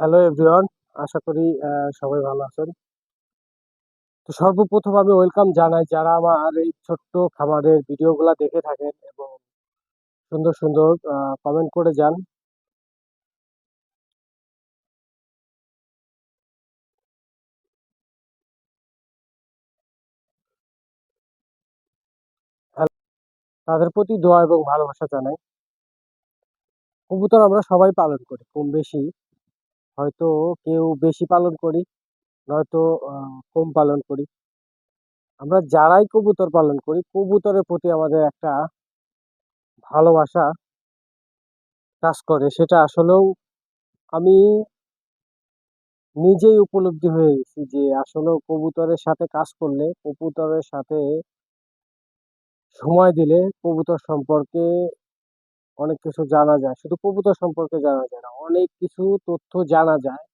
Hello everyone আশা করি সবাই ভালো আছেন। তো সর্বপ্রথম আমি ওয়েলকাম জানাই যারা আমার এই ছোট্ট খামারের ভিডিওগুলো দেখে থাকেন এবং সুন্দর সুন্দর কমেন্ট করে যান। তাদের প্রতি দোয়া এবং ভালোবাসা জানাই। কবুতর আমরা সবাই পালন করি, কম বেশি। হয়তো কেউ বেশি পালন করি, নয়তো কম পালন করি। আমরা যারাই কবুতর পালন করি, কবুতরের প্রতি আমাদের একটা ভালোবাসা কাজ করে। সেটা আসলেও আমি নিজেই উপলব্ধি হয়ে গেছি যে আসলে কবুতরের সাথে কাজ করলে, কবুতরের সাথে সময় দিলে কবুতর সম্পর্কে অনেক কিছু জানা যায়। শুধু কবুতর সম্পর্কে জানা যায় না, অনেক কিছু তথ্য জানা যায়।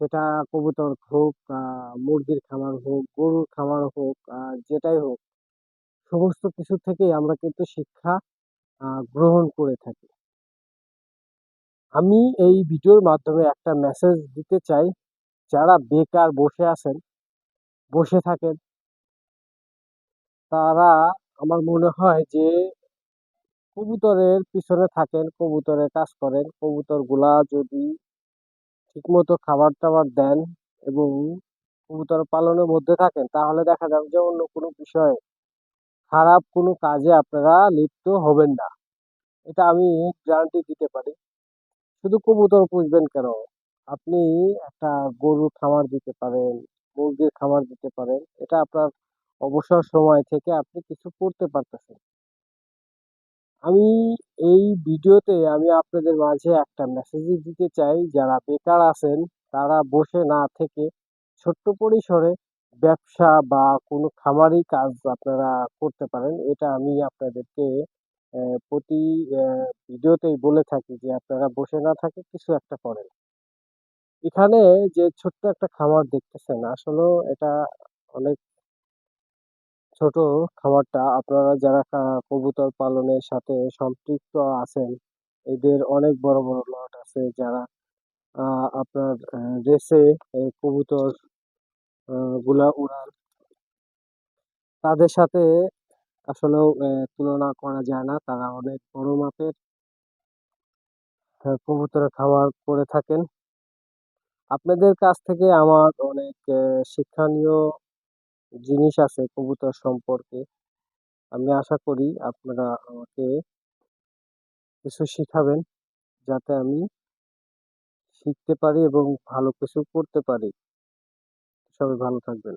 সেটা কবুতর হোক মুরগির খামার হোক, গরুর খামার হোক যেটাই হোক, সমস্ত কিছু থেকেই আমরা কিন্তু শিক্ষা গ্রহণ করে থাকি। আমি এই ভিডিওর মাধ্যমে একটা মেসেজ দিতে চাই, যারা বেকার বসে আছেন, বসে থাকেন, তারা, আমার মনে হয় যে কবুতরের পিছনে থাকেন কবুতরের কাজ করেন। কবুতরগুলা যদি ঠিকমতো খাবার টাবার দেন এবং কবুতর পালনের মধ্যে থাকেন, তাহলে দেখা যাবে যে অন্য কোনো বিষয়ে খারাপ কোনো কাজে আপনারা লিপ্ত হবেন না। এটা আমি গ্যারান্টি দিতে পারি। শুধু কবুতর পুষবেন কেন? আপনি একটা গরুর খামার দিতে পারেন, মুরগির খামার দিতে পারেন। এটা আপনার অবসর সময় থেকে আপনি কিছু করতে পারতেছেন। আমি এই ভিডিওতে আমি আপনাদের মাঝে একটা মেসেজ দিতে চাই। যারা বেকার আছেন, তারা বসে না থেকে ছোট্ট পরিসরে ব্যবসা বা কোনো খামারি কাজ আপনারা করতে পারেন। এটা আমি আপনাদেরকে প্রতি ভিডিওতেই বলে থাকি যে আপনারা বসে না থাকে কিছু একটা করেন। এখানে যে ছোট্ট একটা খামার দেখতেছেন আসলেও এটা অনেক ছোট খামারটা আপনারা যারা কবুতর পালনের সাথে সম্পৃক্ত আছেন এদের অনেক বড় বড় লট আছে যারা আপনার রেসে কবুতরগুলা উড়ান। তাদের সাথে আসলেও তুলনা করা যায় না। তারা অনেক বড় মাপের আহ, কবুতরের খামার করে থাকেন। আপনাদের কাছ থেকে আমার অনেক শিক্ষণীয় জিনিস আছে কবুতর সম্পর্কে। আমি আশা করি আপনারা আমাকে কিছু শিখাবেন যাতে আমি শিখতে পারি এবং ভালো কিছু করতে পারি। সবাই ভালো থাকবেন।